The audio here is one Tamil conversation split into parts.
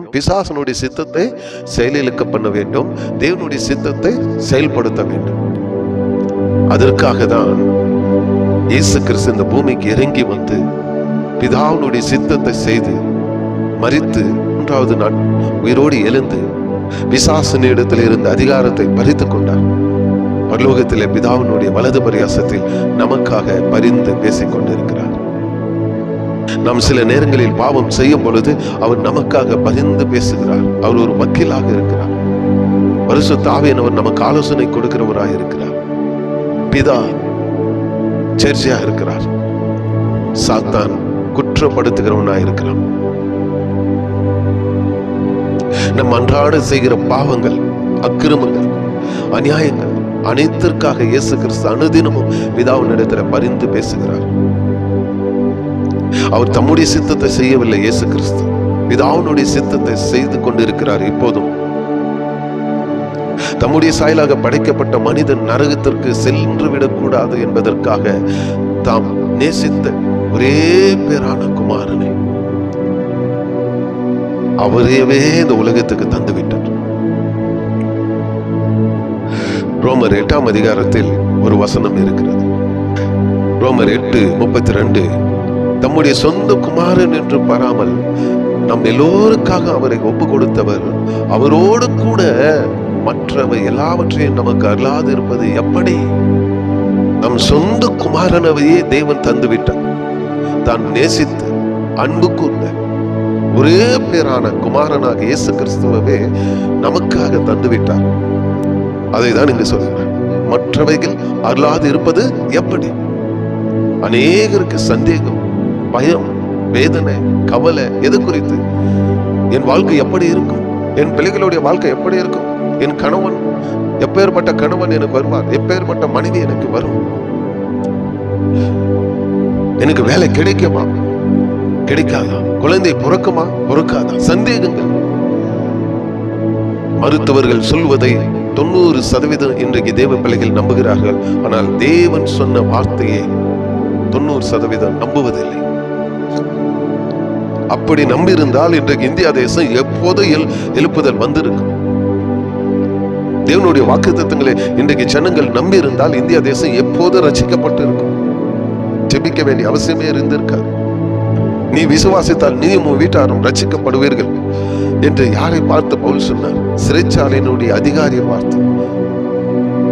பிசாசனுடைய சித்தத்தை செயலிழக்க பண்ண வேண்டும். தேவனுடைய சித்தத்தை செயல்படுத்த வேண்டும். அதற்காக தான் இயேசு கிறிஸ்து இந்த பூமிக்கு இறங்கி வந்து பிதாவினுடைய சித்தத்தை செய்து மறித்து மூன்றாவது நாள் உயிரோடு எழுந்து விசாசன இடத்தில் இருந்த அதிகாரத்தை பறித்துக் கொண்டார். பரலோகத்திலே பிதாவினுடைய வலது பரியாசத்தில் நமக்காக பரிந்து பேசிக் கொண்டிருக்கிறார் நாம் சில நேரங்களில் பாவம் செய்யும் பொழுது அவர் நமக்காக பகிர்ந்து பேசுகிறார். அவர் ஒரு வக்கீலாக இருக்கிறார். பரிசு தாவியனவர் நமக்கு ஆலோசனை கொடுக்கிறவராக இருக்கிறார். பிதா சர்ச்சையாக இருக்கிறார். சாத்தான் குற்றப்படுத்துகிறவனாக இருக்கிறான். நம் அன்றாட செய்கிற பாவங்கள் அக்கிரமங்கள் அநியாயங்கள் அனைத்திற்காக இயேசு கிறிஸ்து அனுதினமும் பிதாவினிடத்தில் பரிந்து பேசுகிறார். அவர் தம்முடைய சித்தத்தை செய்யவில்லை இயேசு கிறிஸ்து. இது அவனுடைய சித்தத்தை செய்து கொண்டிருக்கிறார் இப்போதும். தம்முடைய சாயலாக படைக்கப்பட்ட மனிதன் நரகத்திற்கு சென்று விடக்கூடாது என்பதற்காக தாம் நேசித்த ஒரே பேரான குமாரனை அவரையவே இந்த உலகத்துக்கு தந்துவிட்டார். ரோமர் எட்டாம் அதிகாரத்தில் ஒரு வசனம் இருக்கிறது. ரோமர் எட்டு முப்பத்தி ரெண்டு தம்முடைய சொந்த குமாரன் என்று பாராமல் நம் எல்லோருக்காக அவரை ஒப்பு கொடுத்தவர் அவரோடு கூட மற்றவை எல்லாவற்றையும் நமக்கு அருளாது இருப்பது எப்படி? நம் சொந்த குமாரனவையே தேவன் தந்து விட்டார் தான் நேசித்து அன்பு கூர்ந்த ஒரே பேரான குமாரனாக இயேசு கிறிஸ்துவவே நமக்காக தந்து விட்டார் அதை தான் இங்கு சொல்கிறேன் மற்றவைகள் அருளாது இருப்பது எப்படி? அநேகருக்கு சந்தேகம். பயம் வேதனை கவலை எது குறித்து? என் வாழ்க்கை எப்படி இருக்கும்? என் பிள்ளைகளுடைய வாழ்க்கை எப்படி இருக்கும்? என் கணவன் எப்பேற்பட்ட கணவன் எனக்கு வருவார்? எப்பேற்பட்ட மனைவி எனக்கு வரும்? எனக்கு வேலை கிடைக்குமா? கிடைக்காதா? குழந்தை பிறக்குமா? பிறக்காதா? சந்தேகங்கள். மருத்துவர்கள் சொல்வதை தொண்ணூறு சதவீதம் இன்றைக்கு தேவ பிள்ளைகள் நம்புகிறார்கள். ஆனால் தேவன் சொன்ன வார்த்தையை தொண்ணூறு சதவீதம் நம்புவதில்லை. அப்படி நம்பியிருந்தால் இன்றைக்கு இந்தியா தேசம் எப்போதும் எழு எழுப்புதல் வந்திருக்கும் தேவனுடைய வாக்குத்தத்தங்களை இன்றைக்கு ஜனங்கள் நம்பி இருந்தால் இந்தியா தேசம் எப்போது ரசிக்கப்பட்டு இருக்கும் ஜெபிக்க வேண்டிய அவசியமே இருந்திருக்காது. நீ விசுவாசித்தால் நீயும் உன் வீட்டாரும் ரட்சிக்கப்படுவீர்கள் என்று யாரை பார்த்து பவுல் சொன்னார்? சிறைச்சாலையினுடைய அதிகாரியை பார்த்து.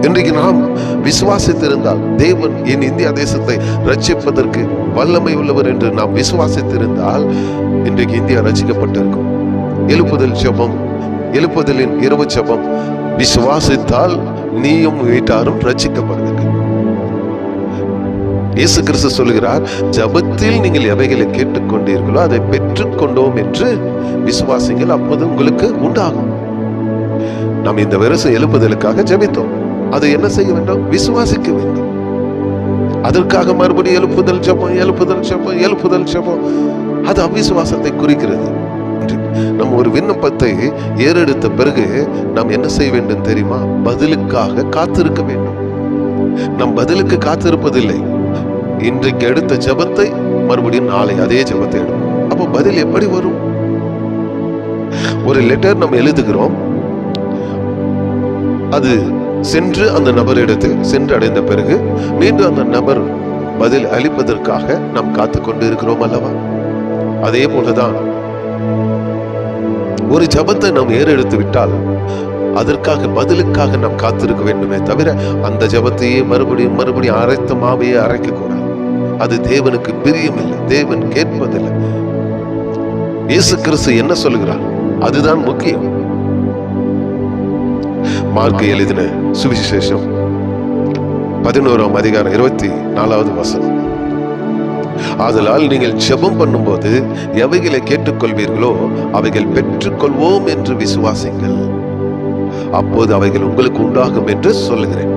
இன்றைக்கு நாம் விசுவாசித்திருந்தால் தேவன் என் இந்தியா தேசத்தை ரட்சிப்பதற்கு வல்லமை உள்ளவர் என்று நாம் விசுவாசித்திருந்தால் இன்றைக்கு இந்தியா ரசிக்கப்பட்டிருக்கும் எழுப்புதல் ஜெபம் எழுப்புதலின் இரவு ஜபம். விசுவாசித்தால் நீயும் வீட்டாரும் ரட்சிக்கப்படுவீர்கள் இயேசு கிறிஸ்து சொல்கிறார் ஜபத்தில் நீங்கள் எவைகளை கேட்டுக்கொண்டீர்களோ அதை பெற்றுக்கொண்டோம் என்று விசுவாசிங்கள் அப்போது உங்களுக்கு உண்டாகும். நாம் இந்த வருஷம் எழுப்புதலுக்காக ஜெபித்தோம். அது என்ன செய்ய வேண்டும் விசுவாசிக்க வேண்டும். அதற்காக மறுபடியும் எழுப்புதல் ஜெபம் எழுப்புதல் ஜபம் எழுப்புதல் ஜபம். அது அவிசுவாசத்தை குறிக்கிறது. நம்ம ஒரு விண்ணப்பத்தை ஏறெடுத்த பிறகு நாம் என்ன செய்ய வேண்டும் தெரியுமா? பதிலுக்காக காத்திருக்க வேண்டும். நம் பதிலுக்கு காத்திருப்பதில்லை. இன்றைக்கு எடுத்த ஜெபத்தை மறுபடியும் நாளை அதே ஜெபத்தை எடுப்போம். அப்போ பதில் எப்படி வரும்? ஒரு லெட்டர் நம்ம எழுதுகிறோம். அது சென்று அந்த நபரிடத்தில் சென்று அடைந்த பிறகு மீண்டும் அந்த நபர் பதில் அளிப்பதற்காக நாம் காத்து கொண்டு இருக்கிறோம் அல்லவா? அதே போலதான் ஒரு ஜபத்தை நாம் ஏறெடுத்து விட்டால் அதற்காக பதிலுக்காக நாம் காத்திருக்க வேண்டுமே தவிர அந்த ஜபத்தையே மறுபடியும் மறுபடியும் அரைத்த மாவையே அரைக்க கூடாது. அது தேவனுக்கு பிரியமில்லை. தேவன் கேட்பதில்லை. இயேசு கிறிஸ்து என்ன சொல்கிறார்? அதுதான் முக்கியம். மார்க்கு எழுதின சுவிசேஷம். பதினோராம் அதிகாரம் இருபத்தி நாலாவது வசனம். ஆதலால் நீங்கள் ஜெபம் பண்ணும்போது எவைகளை கேட்டுக்கொள்வீர்களோ அவைகள் பெற்றுக்கொள்வோம் என்று விசுவாசிங்கள். அப்போது அவைகள் உங்களுக்கு உண்டாகும் என்று சொல்லுகிறேன்.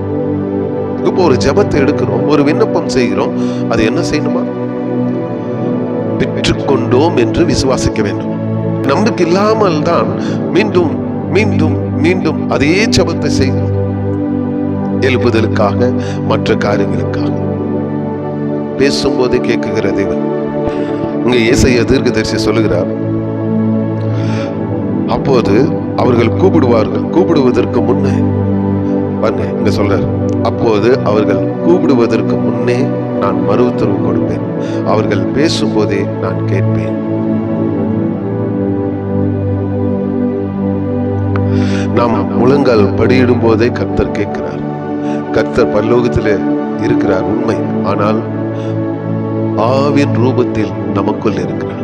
இப்போ ஒரு ஜெபத்தை எடுக்கிறோம் ஒரு விண்ணப்பம் செய்கிறோம் அது என்ன செய்யணுமா? பெற்றுக்கொண்டோம் என்று விசுவாசிக்க வேண்டும். நம்பிக்கை இல்லாமல் தான் மீண்டும் மீண்டும் மீண்டும் அதே ஜெபத்தை செய்கிறோம் எழுப்புதலுக்காக மற்ற காரியங்களுக்காக. பேசும்போதே கேட்குகிற தேவன் இங்க ஏசைய தீர்க்கதரிசி சொல்லுகிறார் அப்போது அவர்கள் கூப்பிடுவார்கள் கூப்பிடுவதற்கு முன்னே பாருங்க இங்க சொல்றாரு அப்போது அவர்கள் கூப்பிடுவதற்கு முன்னே நான் மறு உத்தரவு கொடுப்பேன் அவர்கள் பேசும்போதே நான் கேட்பேன். முழங்கால் படியிடும் போதே கர்த்தர் கேட்கிறார். கர்த்தர் பல்லோகத்திலே இருக்கிறார் உண்மை. ஆனால் ஆவின் ரூபத்தில் நமக்குள் இருக்கிறார்.